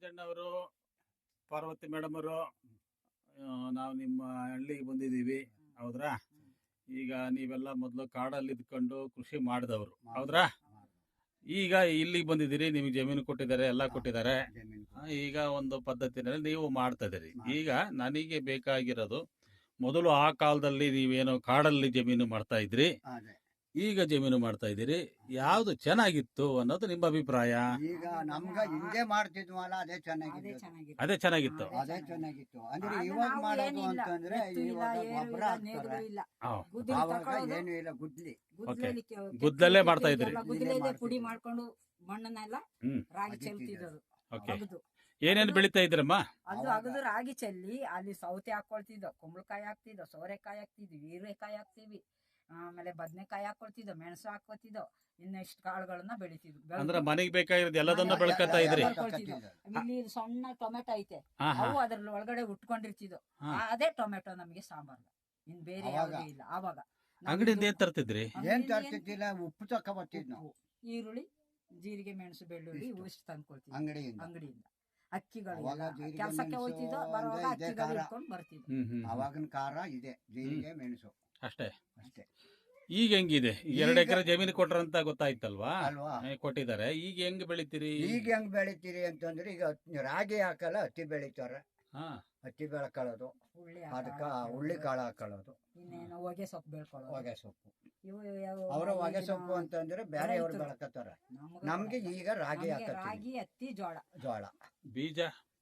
ರಾಜಣ್ಣವರು Parvati madam ಅವರು ನಾವು ನಿಮ್ಮ ಹಳ್ಳಿಗೆ ಬಂದಿದ್ದೀವಿ. ಹೌದ್ರಾ? ಈಗ ನೀವೆಲ್ಲ ಮೊದಲು ಕಾಡಲ್ಲಿ ಇದ್ಕೊಂಡು ಕೃಷಿ ಮಾಡಿದವರು. ಹೌದ್ರಾ? ಈಗ ಇಲ್ಲಿಗೆ ಬಂದಿದ್ದೀರಿ ನಿಮಗೆ ಜಮೀನು ಕೊಟ್ಟಿದ್ದಾರೆ ಎಲ್ಲ ಕೊಟ್ಟಿದ್ದಾರೆ. ಈಗ ಒಂದು ಪದ್ಧತಿನಲ್ಲಿ ನೀವು ಮಾಡ್ತಾ ಇದ್ದೀರಿ. ಈಗ ನನಗೆ ಬೇಕಾಗಿರೋದು ಮೊದಲು ಆ ಕಾಲದಲ್ಲಿ ನೀವೇನು ಕಾಡಲ್ಲಿ ಜಮೀನು ಮಾಡ್ತಾ ಇದ್ರಿ. ಈಗ ಜಮೀನು ಮಾಡ್ತಾ ಇದ್ದೀರಿ. ಯಾವ್ದು ಚೆನ್ನಾಗಿತ್ತು ಅನ್ನೋದು ನಿಮ್ಮ ಅಭಿಪ್ರಾಯ. ಈಗ ನಮ್ಗ ಹಿಂದೆ ಮಾಡ್ತಿದ್ವಲ್ಲ ಅದೇ ಚೆನ್ನಾಗಿದೆ ಅದೇ ಚೆನ್ನಾಗಿತ್ತು. ಅದೇ ಚೆನ್ನಾಗಿತ್ತು. ಅಂದ್ರೆ ಇವಾಗ ಮಾಡೋದು ಅಂತಂದ್ರೆ ಇವಾಗ ಗೊಬ್ಬರ ಹಾಕ್ತಾರೆ. ಆವಾಗ ಏನು ಇಲ್ಲ ಗುದ್ಲಿ ಗುದ್ದಲಿ ಗುದ್ದಲೇ ಮಾಡ್ತಾ ಇದ್ರಿ. ಪುಡಿ ಮಾಡ್ಕೊಂಡು ಮಣ್ಣನ್ನೆಲ್ಲ ರಾಗಿ ಚೆಲ್ತಿದ್ರು ಓಕೆ ಏನೇನು ಬೆಳಿತಾ ಇದ್ರಮ್ಮ ಅದು ಅಗದು ರಾಗಿ ಚೆಲ್ಲಿ ಅಲ್ಲಿ ಸೌತೆ ಹಾಕೊಳ್ತಿದ್ದ ಕುಂಬಳಕಾಯಿ ಹಾಕ್ತಿದ್ದ ಸೋರೆಕಾಯಿ ಹಾಕ್ತಿದ್ವಿ ಹೀರೆಕಾಯಿ ಹಾಕ್ತಿವಿ ಆಮೇಲೆ ಬದನೆಕಾಯಿ ಹಾಕೊಳ್ತಿದ್ದೋ ಮೆಣಸು ಹಾಕೋತಿದ್ದೋ ಇನ್ನೆಷ್ಟು ಕಾಳುಗಳನ್ನ ಬೆಳಿತಿದ್ವು. ಅಂದ್ರೆ ಮನೆಗೆ ಬೇಕಾಗಿರೋದು ಎಲ್ಲದನ್ನ ಬೆಳ್ಕೊತಾ ಬೆಳ್ಕತ್ತಾ ಇದ್ರಿ? ಇಲ್ಲಿ ಸಣ್ಣ ಟೊಮೆಟೊ ಐತೆ. ಅವು ಅದ್ರ ಒಳಗಡೆ ಉಟ್ಕೊಂಡಿರ್ತಿದ್ವು ಅದೇ ಟೊಮೆಟೊ ನಮಗೆ ಸಾಂಬಾರ್ ಇನ್ ಬೇರೆ ಯಾವುದೇ ಇಲ್ಲ ಆವಾಗ ಅಂಗಡಿಯಿಂದ ಏನ್ ತರ್ತಿದ್ರಿ? ಏನ್ ತರ್ತಿದ್ದಿಲ್ಲ? ಉಪ್ಪು ತಕ್ಕ ಬರ್ತಿದ್ವಿ ನಾವು. ಈರುಳ್ಳಿ ಜೀರಿಗೆ ಮೆಣಸು ಬೆಳ್ಳುಳ್ಳಿ ಇಷ್ಟು. ತಂದ್ಕೊಳ್ತಿದ್ವಿ ತಂದ್ಕೊಳ್ತೀವಿ ಅಂಗಡಿಯಿಂದ. ಅಂಗಡಿಯಿಂದ. ಅಕ್ಕಿಗಳು ಕೆಲಸಕ್ಕೆ ಅಂದ್ರೆ ಬರುವಾಗ ಅಕ್ಕಿಗಳು. ಇಟ್ಕೊಂಡು ಬರ್ತಿದ್ವು. ಅವಾಗಿನ ಖಾರ ಇದೆ ಜೀರಿಗೆ ಮೆಣಸು. ಅಷ್ಟೇ. ಅಷ್ಟೇ. ಈಗ ಹೆಂಗಿದೆ? ಎರಡು ಈಗ- ಎಕರೆ ಜಮೀನು ಕೊಟ್ರಂತ ಗೊತ್ತಾಯ್ತಲ್ವಾ? ಅಲ್ವಾ? ಏ, ಕೊಟ್ಟಿದ್ದಾರೆ. ಈಗ ಹೆಂಗ್ ಬೆಳಿತೀರಿ? ಈಗ ಹೆಂಗ್ ಬೆಳಿತೀರಿ ಅಂತಂದ್ರೆ ಈಗ ರಾಗಿ ಹಾಕಲ್ಲ ಹತ್ತಿ ಬೆಳಿತಾರೆ. ಹಾ. ಹತ್ತಿ ಬೆಳ್ಕೊಳ್ಳೋದು. ಹುಳ್ಳಿ ಅದಕ್ಕ ಹುಳ್ಳಿ ಕಾಳು ಹಾಕೊಳ್ಳೋದು. ಇನ್ನೇನು ಹೊಗೆ ಸೊಪ್ಪು ಬೆಳ್ಕೊಳ್ಳೋದು. ಹೊಗೆ ಸೊಪ್ಪು. ಇವು ಯಾವ- ಅವ್ರ ಹೊಗೆ ಈಗಿನ ಸೊಪ್ಪು ಅಂತಂದ್ರೆ ಬೇರೆಯವ್ರು ರೈತರು. ಬೆಳಕತ್ತಾರ ನಮ್ಗೆ ನಮ್ಗೆ ಈಗ ರಾಗಿ ನಮ್ಗೆ ಹಾಕತ್ತೀವಿ. ರಾಗಿ ಹತ್ತಿ ಜೋಳ. ಜೋಳ. ಬೀಜ?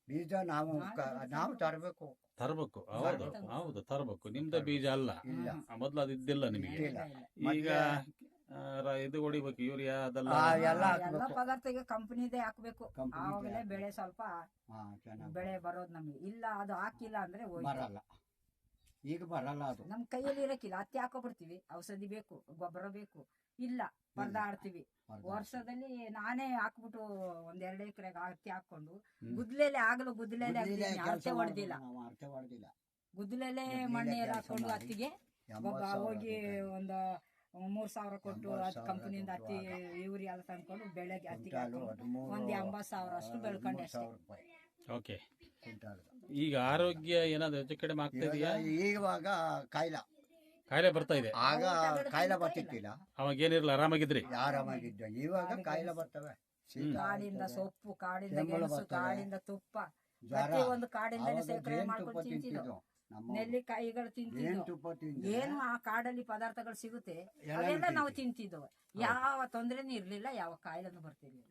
ಬೀಜ ನಾವು ಕ- ನಾವು ತರಬೇಕು. ತರಬೇಕು. ಹೌದು ತರ್ಬೇಕು. ಹೌದು ತರಬೇಕು. ನಿಮ್ದ ಬೀಜ ಅಲ್ಲ. ಇಲ್ಲ. ಅದು ಇದ್ದಿಲ್ಲ ಮೊದ್ಲು ಅದಿದ್ದಿಲ್ಲ ನಿಮಗೆ. ಇಲ್ಲ. ಈಗ ಆ, ರ- ಇದು ಹೊಡಿಬೇಕು ಯೂರಿಯಾ ಅದೆಲ್ಲ. ಆ, ಎಲ್ಲ ಎಲ್ಲ ಹಾಕ್ಬೇಕು. ಪದಾರ್ಥ ಈಗ ಕಂಪನಿದೇ ಹಾಕ್ಬೇಕು. ಕಂಪ್ನಿದೇ ಆವಾಗಲೇ ಹಾಕ್ಬೇಕು. ಬೆಳೆ ಸ್ವಲ್ಪ ಹಾ ಚೆನ್ನಾಗಿ ಬೆಳೆ ಬರೋದು ನಮ್ಗೆ. ಇಲ್ಲ ಅದು ಹಾಕಿಲ್ಲ ಅಂದ್ರೆ ಹೋಯ್ತು. ಬರಲ್ಲ. ಈಗ ಬರಲ್ಲ ಅದು. ನಮ್ ಕೈಯಲ್ಲಿ ಇರಕ್ಕಿಲ್ಲ ಹತ್ತಿ ಹಾಕೊಬಿಡ್ತೀವಿ. ಔಷಧಿ ಬೇಕು ಗೊಬ್ಬರ ಬೇಕು. ಇಲ್ಲ ಪರದಾಡ್ತೀವಿ. ವರ್ಷದಲ್ಲಿ ನಾನೇ ಹಾಕ್ಬಿಟ್ಟು ಒಂದ್ ಎರಡು ಎಕರೆಗೆ ಹತ್ತಿ ಹಾಕೊಂಡು. ಗುದ್ಲೆಲೆ ಆಗಲು ಗುದ್ಲೆಲೆ ಅರ್ಥ ಅಳತೆ ಹೊಡೆದಿಲ್ಲ. ಅರ್ಥ ಅಳತೆ ಹೊಡೆದಿಲ್ಲ. ಗುದ್ಲೆಲೆ ಮಣ್ಣು ಹಾಕೊಂಡು ಅತ್ತಿಗೆ ಹತ್ತಿಗೆ ಒಬ್ಬ ಹೋಗಿ ಒಂದ ಮೂರ್ ಸಾವಿರ ಕೊಟ್ಟು ಅದ್ ಕಂಪನಿಯಿಂದ ಅತ್ತಿ ಹತ್ತಿ ಯೂರಿಯಾ ಎಲ್ಲ ತಂದ್ಕೊಂಡು ಬೆಳೆಗೆ ಹತ್ತಿಗೆ ಒಂದ್ ಎಂಬತ್ ಸಾವಿರ ಅಷ್ಟು ಬೆಳ್ಕೊಂಡೆ ಅಷ್ಟೇ. ಓಕೆ. ಕ್ವಿಂಟಾಲ್. ಈಗ ಆರೋಗ್ಯ ಏನಾದ್ರು ಹೆಚ್ಚು ಕಡಿಮೆ ಆಗ್ತಾ ಇದೆಯಾ? ಇವಾಗ ಕಾಯಿಲೆ. ಕಾಯಿಲ ಬರ್ತಾ ಇದೆ. ಆಗ ಕಾಯಿಲೆ ಬರ್ತಿತ್ತಿಲ್ಲ ಅವಾಗ ಏನಿರಲ್ಲ ಆರಾಮಾಗಿದ್ರಿ? ಆರಾಮಾಗಿದ್ದ. ಇವಾಗ ಕಾಯಿಲೆ ಬರ್ತವೆ. ಶೀತ ಕಾಡಿಂದ ಬರ್ತವೆ, ಸೊಪ್ಪು ಕಾಡಿಂದ ಗೆಣಸು. ಕಾಡಿಂದ ತುಪ್ಪ. ಜ್ವರ. ಪ್ರತಿ ಒಂದು ಕಾಡಿಂದನೇ ಆವಾಗ ಮಾಡ್ಕೊಂಡು ತಿಂತಿದ್ದು? ತಿಂತಿದ್ದು? ನಮ್ಮ ನೆಲ್ಲಿಕಾಯಿಗಳು ತಿಂತಿದ್ದು? ಏನು ಆ ಕಾಡಲ್ಲಿ ಪದಾರ್ಥಗಳು ಸಿಗುತ್ತೆ? ಅದೆಲ್ಲ ನಾವು. ತಿಂತಿದ್ವು ಯಾವ ತೊಂದರೆನೂ ಇರ್ಲಿಲ್ಲ ಯಾವ ಕಾಯಿಲೆನೂ ಬರ್ತಿರ್ಲಿಲ್ಲ.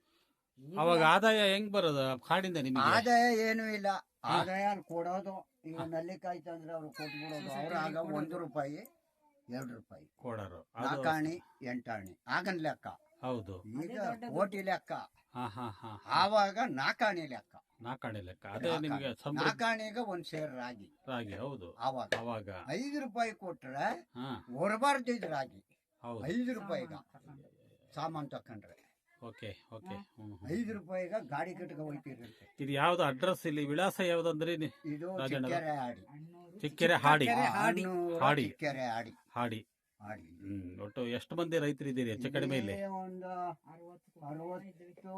ಅವಾಗ ಆದಾಯ ಹೆಂಗ್ ಬರೋದು? ಕಾಡಿಂದ ನಿಮ್ಗೆ? ಆದಾಯ ಏನು ಇಲ್ಲ. ಆದಾಯ ಕೊಡೋದು. ಈಗ ನಲ್ಲಿಕಾಯಿ ತಂದ್ರೆ ಅವ್ರು ಕೊಟ್ಬಿಡೋದು ಅವ್ರು ಆಗ ಒಂದು ರೂಪಾಯಿ ಎರಡು ರೂಪಾಯಿ. ಕೊಡೋರು. ಆಕಾಣಿ ನಾಲ್ಕಾಣಿ ಎಂಟಾಣಿ. ಆಗನ್ ಲೆಕ್ಕ. ಹೌದು. ಈಗ ಕೋಟಿ ಲೆಕ್ಕ. ಹಾ ಹಾ ಹಾ ಆವಾಗ ನಾಕಾಣಿ ಲೆಕ್ಕ. ನಾಕಾಣಿ ಲೆಕ್ಕ. ಅದೇ. ನಿಮ್ಗೆ ನಾಕಾಣಿಗ ಒಂದ್ ಸೇರ್ ರಾಗಿ. ರಾಗಿ ಹೌದು. ಆವಾಗ. ಅವಾಗ. ಐದು ರೂಪಾಯಿ ಕೊಟ್ರೆ ಹೊರಬಾರ್ದು ಇದು ರಾಗಿ. ಹೌದು. ಐದು ರೂಪಾಯಿಗ. ಸಾಮಾನ್ ತಕೊಂಡ್ರೆ. Okay okay. ಐದು ರೂಪಾಯಿಗ ಗಾಡಿ ಕಟ್ಟಕ ಇದು ಯಾವ್ದು ಅಡ್ರೆಸ್ ಇಲ್ಲಿ? ವಿಳಾಸ ಯಾವ್ದಂದ್ರೆ ನಿ- ಇದು ರಾಜಣ್ಣದು? ಚಿಕ್ಕೆರೆ ಹಾಡಿ. ಚಿಕ್ಕೆರೆ ಹಾಡಿ. ಹಾಡಿ. ಹಾಡಿ. ಚಿಕ್ಕೆರೆ ಆಡಿ ಹಾಡಿ. ಹಾಡಿ. ಹ್ಮ್ ಒಟ್ಟು ಎಷ್ಟು ಮಂದಿ ರೈತರು ಇದ್ದೀರಿ ಹೆಚ್ಚು ಕಡಿಮೆ ಇಲ್ಲಿ? ಒಂದು ಅರವತ್ತು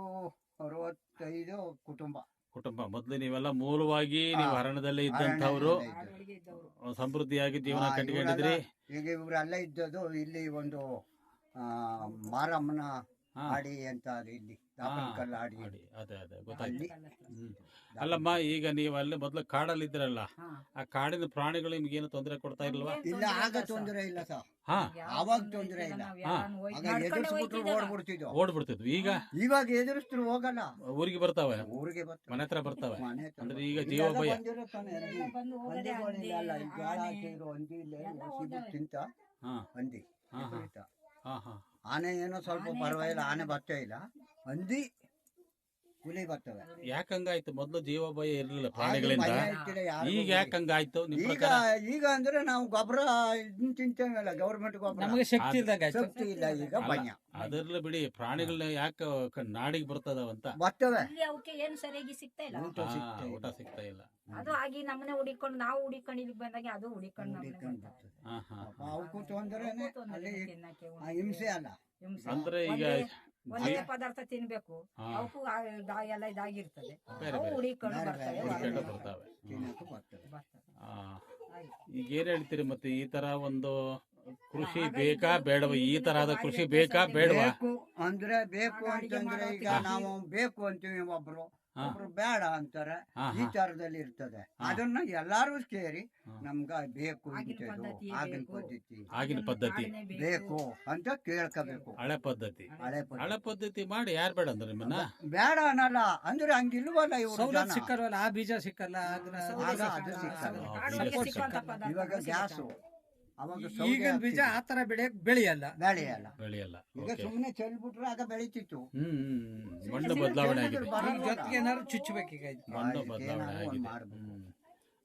ಅರವತ್ತೈದು ಕುಟುಂಬ. ಕುಟುಂಬ. ಮೊದ್ಲು ನೀವೆಲ್ಲ ಮೂಲವಾಗಿ ನೀವು ಹರಣದಲ್ಲಿ ಇದ್ದಂತವ್ರು ಇದ್ದಂಥವ್ರು ಸಮೃದ್ಧಿಯಾಗಿ ಜೀವನ ಕಟ್ಟಿಕೊಂಡಿದ್ರಿ. ಕಟ್ಕೊಂಡಿದ್ರಿ ಈಗ ಇವರೆಲ್ಲ ಇದ್ದದ್ದು ಇಲ್ಲಿ ಒಂದು ಮಾರಮ್ಮನ ಹಾ. ಆಡಿ ಅಂತ ಅದು ಇಲ್ಲಿ ದಾಪನಕಲ್ಲ ಆಡಿ ಹಾಡಿ ಅದೇ ಅದೇ. ಗೊತ್ತಾಯ್ತು. ಅಲ್ಲಿ ಹ್ಮ್. ಅಲ್ಲಮ್ಮ ಈಗ ನೀವು ಅಲ್ಲಿ ಮೊದಲು ಕಾಡಲ್ಲಿ ಇದ್ರಲ್ಲ ಹಾ. ಆ ಕಾಡಿನ ಪ್ರಾಣಿಗಳು ನಿಮ್ಗೇನು ತೊಂದರೆ ಕೊಡ್ತಾ ಇಲ್ವಾ? ಇಲ್ಲ ಆಗ ತೊಂದರೆ ಇಲ್ಲ ಸರ್. ಹಾ. ಆವಾಗ ತೊಂದ್ರೆ ಇಲ್ಲ, ಆಗ ಎದುರಿಸ್ಬಿಟ್ರು ಓಡ್ಬಿಡ್ತಿದ್ವು. ಓಡ್ಬಿಡ್ತಿದ್ವು. ಈಗ? ಇವಾಗ ಎದುರಿಸಿದ್ರು ಹೋಗಲ್ಲ. ಊರಿಗೆ ಬರ್ತಾವೆ? ಊರಿಗೆ ಬರ್ತಾರೆ. ಮನೆ ಹತ್ರ ಬರ್ತಾವೆ? ಮನೆ ಹತ್ರ ಅಂದ್ರೆ ಈಗ ಜೀವ ಇಲ್ಲೆಲ್ಲ ಭಯ. ಬಂದಿರುತ್ತಾನೆ ಹಂದಿ. ಎಲ್ಲ ಬಂದು ಹೋಗದೆ ಹಂದಿಗಳಿಲ್ಲ ಅಲ್ಲ, ಈ ಹಂದಿ, ಜ್ವಾಳ ಆನೆ. ಹಂದಿ ಇಲ್ಲ ಎಲ್ಲ ಸಿಗು ಹೋಗವೆ. ತಿಂತ ಹಾ. ಹಂದಿ. ಹಾ, ಹಾ. ವಿಪರೀತ. ಹಾ ಹಾ. ಆನೆ ಏನೋ ಸ್ವಲ್ಪ ಪರವಾಗಿಲ್ಲ ಆನೆ ಬರ್ತಾ ಇಲ್ಲ. ಹಂದಿ ಹುಲಿ ಬರ್ತವೆ. ಯಾಕಂಗಾಯ್ತು? ಮೊದ್ಲು ಜೀವ ಭಯ ಇರ್ಲಿಲ್ಲ ಪ್ರಾಣಿಗಳಿಂದ. ಭಯ ಇರ್ತಿಲ್ಲ ಯಾರಿಗೂ ಈಗ ಯಾಕಂಗಾಯ್ತು ಯಾಕೆ ಹಂಗಾಯ್ತು ನಿಮ್ ಈಗ ಪ್ರಕಾರ? ಈಗ ಅಂದ್ರೆ ನಾವು ಗೊಬ್ಬರ ಇದನ್ನ ತಿಂತೇವಲ್ಲ ಗೌರ್ಮೆಂಟ್ ಗೊಬ್ಬರ. ನಮಗೆ ಶಕ್ತಿ ಇಲ್ಲ ಇಲ್ದಂಗ ಆಯ್ತು. ಶಕ್ತಿ ಇಲ್ಲ ಈಗ ಅಲ್ಲ. ಭಯ. ಅದರ್ಲಿ ಬಿಡಿ ಪ್ರಾಣಿಗಳನ್ನ ಯಾಕೆ ಕ- ನಾಡಿಗೆ ಬರ್ತದವಂತ? ಬರ್ತವೆ. ಇಲ್ಲಿ ಅವಕ್ಕೆ ಏನು ಸರಿಯಾಗಿ ಸಿಗ್ತಾ ಇಲ್ಲ. ಊಟ ಹಾ, ಸಿಗ್ತಾ ಇಲ್ಲ. ಊಟ ಸಿಗ್ತಾ ಇಲ್ಲ. ಅದು ಆಗಿ ನಮ್ಮನೆ ಹುಡಿಕೊಂಡು ನಾವು ಹುಡಿಕೊಂಡು ಇಲ್ಲಿಗೆ ಬಂದಾಗ ಅದು ಹುಡಿಕೊಂಡು ನಮ್ಮನೆ ಬರ್ತಾವೆ. ಹಾ ಹಾ ಪಾಪ ಅವಕ್ಕೂ ತೊಂದರೆನೆ ಅಲ್ಲಿ ತಿನ್ನಕ್ಕೆ ಆ ಹಿಂಸೆ ಅಲ್ಲ. ಹಿಂಸೆ. ಅಂದ್ರೆ ಈಗ ಒಂದೇ- ಒಂದೇ ಪದಾರ್ಥ ತಿನ್ಬೇಕು. ಅವಕ್ಕೂ ಆ- ಎಲ್ಲ ಇದಾಗಿರ್ತದೆ. ಬೇರೆ ಅವು ಬೇರೆ ಬರ್ತವೆ ಹೊರಗಡೆ ಬರ್ತಾವೆ. ಬರ್ತವೆ. ಆ, ಹಾಗೆ. ಈಗ ಏನ್ ಹೇಳ್ತೀರಿ ಮತ್ತೆ ಈ ತರ ಒಂದು ಕೃಷಿ ಬೇಕಾ ಬೇಡವ? ಈ ತರಹದ ಕೃಷಿ ಬೇಕಾ ಬೇಡವ? ಬೇಕು ಅಂದ್ರೆ ಬೇಕು ಅಂತಂದ್ರೆ ಈಗ ನಾವು ಬೇಕು ಅಂತೀವಿ ಒಬ್ರು. ಒಬ್ರು ಬೇಡ ಅಂತಾರೆ. ಈ ತರದಲ್ಲಿ ಇರ್ತದೆ. ಅದನ್ನ ಎಲ್ಲಾರು ಸೇರಿ. ನಮ್ಗ ಬೇಕು ಆಗಿನ ಪದ್ಧತಿ ಆಗಿನ ಪದ್ಧತಿ. ಬೇಕು. ಅಂತ ಕೇಳ್ಕೋಬೇಕು. ಹಳೆ ಪದ್ಧತಿ. ಹಳೆ ಪದ್ಧತಿ. ಹಳೆ ಪದ್ಧತಿ ಮಾಡಿ ಯಾರು ಬೇಡ ಅಂದ್ರೆ ನಿಮ್ಮನ್ನ? ಬೇಡ ಅನ್ನಲ್ಲ. ಅಂದ್ರೆ ಹಂಗಿಲ್ವಲ್ಲ ಇವರು ಜನ. ಸಿಕ್ಕಲ್ವಲ್ಲ? ಆ ಬೀಜ ಸಿಕ್ಕಲ್ಲ? ಅದನ್ನ ಸೌದೆ ಆಗ ಅದು ಸಿಕ್ಕಲ್ಲ. ಇವಾಗ ಗ್ಯಾಸು. ಅವಾಗ ಈ- ಸೌದೆ ಈಗಿನ ಬೀಜ. ಆ ತರ ಬೆಳೆಯಕ್ ಬೆಳೆಯಲ್ಲ ಬೆಳೆಯಲ್ಲ ಬೆಳೆಯಲ್ಲ ಈಗ ಓಕೆ ಸುಮ್ಮನೆ ಚೆಲ್ಬಿಟ್ರೆ ಆಗ ಬೆಳಿತಿತ್ತು ಹ್ಮ್ ಹ್ಮ್, ಹ್ಮ್. ಮಣ್ಣು ಬದಲಾವಣೆ ಆಗಿದೆ. ಈಗ ಜೊತೆಗೆ ಏನಾದ್ರು ಚುಚ್ಚಬೇಕೀಗ ಇದು. ಮಣ್ಣು ಬದಲಾವಣೆ ಒಂದ್ ಆಗಿದೆ ಮಾಡ್ಬೇಕು. ಹ್ಮ್.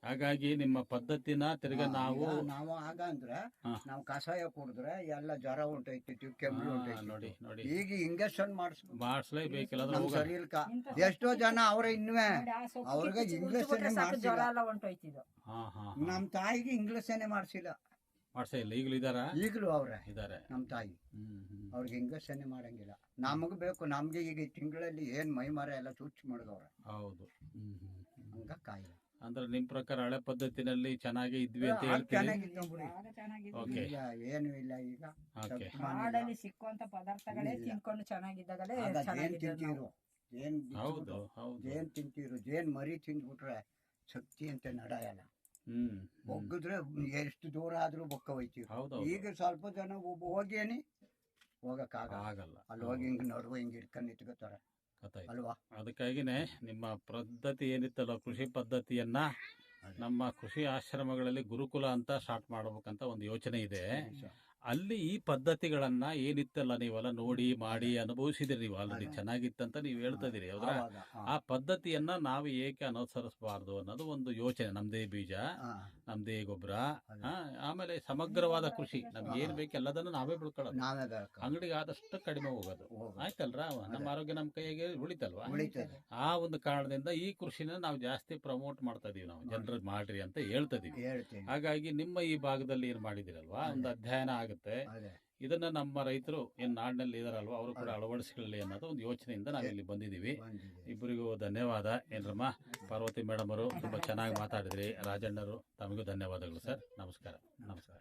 ಹಾಗಾಗಿ ನಿಮ್ಮ ಪದ್ಧತಿನ ತಿರ್ಗಾ ನಾವು ಈಗ ನಾವು ಆಗ ಅಂದ್ರೆ ಹಾ. ನಾವು ಕಷಾಯ ಕುಡಿದ್ರೆ ಎಲ್ಲ ಜ್ವರ ಉಂಟೈತಿ ಕೆಮ್ಮು ಹಾ, ನೋಡಿ ನೋಡಿ ಈಗ ಇಂಜೆಕ್ಷನ್ ಮಾಡಿಸ್ಬೇಕು ಮಾಡಿಸ್ಲೇಬೇಕಿಲ್ಲ ನಮ್ ಹೋಗ ಶರೀರಕ್ಕ ಎಷ್ಟೋ ಜನ ಅವ್ರ ಇನ್ನುವೆ ಅವ್ರಿಗೆ ಇಂಗ್ಲಿಷ್ ಉಜ್ಬಿಟ್ರೆ ಮಾಡ್ಸಿಲ್ಲ. ಜ್ವರ ಎಲ್ಲ ಹೊಂಟೋಯ್ತಿದ್ದು ಹಾ ಹಾ ನಮ್ ತಾಯಿಗೆ ಏನೇ ಮಾಡ್ಸಿಲ್ಲ ಮಾಡ್ಸೇ ಇಲ್ಲ. ಈಗಲೂ ಇದಾರ? ಈಗಲೂ ಅವ್ರೆ. ಇದಾರೆ. ನಮ್ಮ ತಾಯಿ. ಹ್ಮ್ ಹ್ಮ್. ಸನ್ನೆ ಮಾಡಂಗಿಲ್ಲ. ನಮಗ್ ಬೇಕು. ನಮ್ಗೆ ಈಗ ಈ ತಿಂಗಳಲ್ಲಿ ಏನ್ ಮೈ ಮರ ಎಲ್ಲ ಚುಚ್ಚು ಮಾಡಿದವ್ರೆ. ಹೌದು. ಹಂಗ ಕಾಯಿಲ್ಲ. ಅಂದ್ರೆ ನಿಮ್ ಪ್ರಕಾರ ಹಳೆ ಪದ್ಧತಿನಲ್ಲಿ ಚೆನ್ನಾಗಿ ಇದ್ವಿ ಅಂತ ಹೇಳ್ತೀವಿ ಚೆನ್ನಾಗಿತ್ತು ಬಿಡಿ. ಓಕೆ. ಈಗ ಏನು ಇಲ್ಲ ಈಗ. ಓಕೆ. ಕಾಡಲ್ಲಿ ಸಿಕ್ಕುವಂತ ಪದಾರ್ಥಗಳೇ. ತಿನ್ಕೊಂಡು ಚೆನ್ನಾಗಿದ್ದಾಗಲೇ ಏನ್ ಚೆನ್ನಾಗಿದ್ದು ತಿಂತೀರು? ಏನ್ ಹೌದು ಹೌದು. ಜೇನ್ ತಿಂತೀರು? ಜೇನ್ ಮರಿ ತಿಂದ್ಬಿಟ್ರೆ ಶಕ್ತಿ ಅಂತ ನಡೆಯಲ್ಲ. ಹ್ಮ್ ಹ್ಮ್. ಎಷ್ಟು ದೂರ ಆದ್ರೂ ಬೊಕ್ಕ ಹೋಯ್ತೀವಿ ಹೌದು ಈಗ ಸ್ವಲ್ಪ ಜನ ಒಬ್ಬ ಹೋಗೇನಿ ಹೋಗಕ್ ಆಗಲ್ಲ. ಅಲ್ಲಿ ಹೋಗಿ ಹಿಂಗ್ ನಡುವೆ ಹಿಂಗ್ ಇಟ್ಕೊಂಡ್ ನಿಂತ್ಕೋತಾರೆ. ಅಲ್ವಾ? ಅದಕ್ಕಾಗಿನೇ ನಿಮ್ಮ ಪದ್ಧತಿ ಏನಿತ್ತಲ್ಲ ಕೃಷಿ ಪದ್ಧತಿಯನ್ನ ನಮ್ಮ ಕೃಷಿ ಆಶ್ರಮಗಳಲ್ಲಿ ಗುರುಕುಲ ಅಂತ ಸ್ಟಾರ್ಟ್ ಮಾಡ್ಬೇಕಂತ ಒಂದು ಯೋಚನೆ ಇದೆ. ಅಲ್ಲಿ ಈ ಪದ್ಧತಿಗಳನ್ನ ಏನಿತ್ತಲ್ಲ ನೀವೆಲ್ಲ ನೋಡಿ ಮಾಡಿ ಅನುಭವಿಸಿದಿರಿ ನೀವು. ಆಲ್ರೆಡಿ ಚೆನ್ನಾಗಿತ್ತಂತ ನೀವು ಹೇಳ್ತಾ ಇದೀರಿ ಹೌದಾ ಆ ಪದ್ಧತಿಯನ್ನ ನಾವು ಏಕೆ ಅನುಸರಿಸಬಾರ್ದು ಅನ್ನೋದು ಒಂದು ಯೋಚನೆ ನಮ್ದೇ ಬೀಜ. ನಮ್ದೇ ಗೊಬ್ಬರ. ಆಮೇಲೆ ಸಮಗ್ರವಾದ ಕೃಷಿ. ನಮ್ಗೆ ಏನ್ ಬೇಕು ಎಲ್ಲದನ್ನು ನಾವೇ ಬೆಳ್ಕೊಳ್ಳೋದು. ಅಂಗಡಿಗೆ ಆದಷ್ಟು ಕಡಿಮೆ ಹೋಗೋದು. ಹೋಗು. ಆಯ್ತಲ್ರ? ನಮ್ಮ ಆರೋಗ್ಯ ನಮ್ಮ ಕೈಗೆ ಉಳಿತಲ್ವಾ? ಉಳಿತದೆ. ಆ ಒಂದು ಕಾರಣದಿಂದ ಈ ಕೃಷಿನ ನಾವು ಜಾಸ್ತಿ ಪ್ರಮೋಟ್ ಮಾಡ್ತಾ ಇದೀವಿ ನಾವು. ಜನರ ಮಾಡ್ರಿ ಅಂತ ಹೇಳ್ತಾ ಇದೀವಿ. ಹಾಗಾಗಿ ನಿಮ್ಮ ಈ ಭಾಗದಲ್ಲಿ ಏನ್ ಮಾಡಿದಿರಲ್ವಾ ಒಂದು ಅಧ್ಯಯನ ಆಗುತ್ತೆ. ಇದನ್ನ ನಮ್ಮ ರೈತರು ಏನು ನಾಡಿನಲ್ಲಿ ಇದಾರಲ್ವ ಅವರು ಕೂಡ ಅಳವಡಿಸಿಕೊಳ್ಳಿ ಅನ್ನೋದು ಒಂದು ಯೋಚನೆಯಿಂದ ನಾವು ಇಲ್ಲಿ ಬಂದಿದ್ದೀವಿ. ಬಂದಿದೆ ಇಬ್ಬರಿಗೂ ಧನ್ಯವಾದ. ಏನ್ರಮ್ಮ ಪಾರ್ವತಿ ಮೇಡಮ್ ಅವರು ತುಂಬಾ ಚೆನ್ನಾಗಿ ಮಾತಾಡಿದ್ರಿ. ರಾಜಣ್ಣರು ತಮಗೂ ಧನ್ಯವಾದಗಳು ಸರ್. ನಮಸ್ಕಾರ. ನಮಸ್ಕಾರ.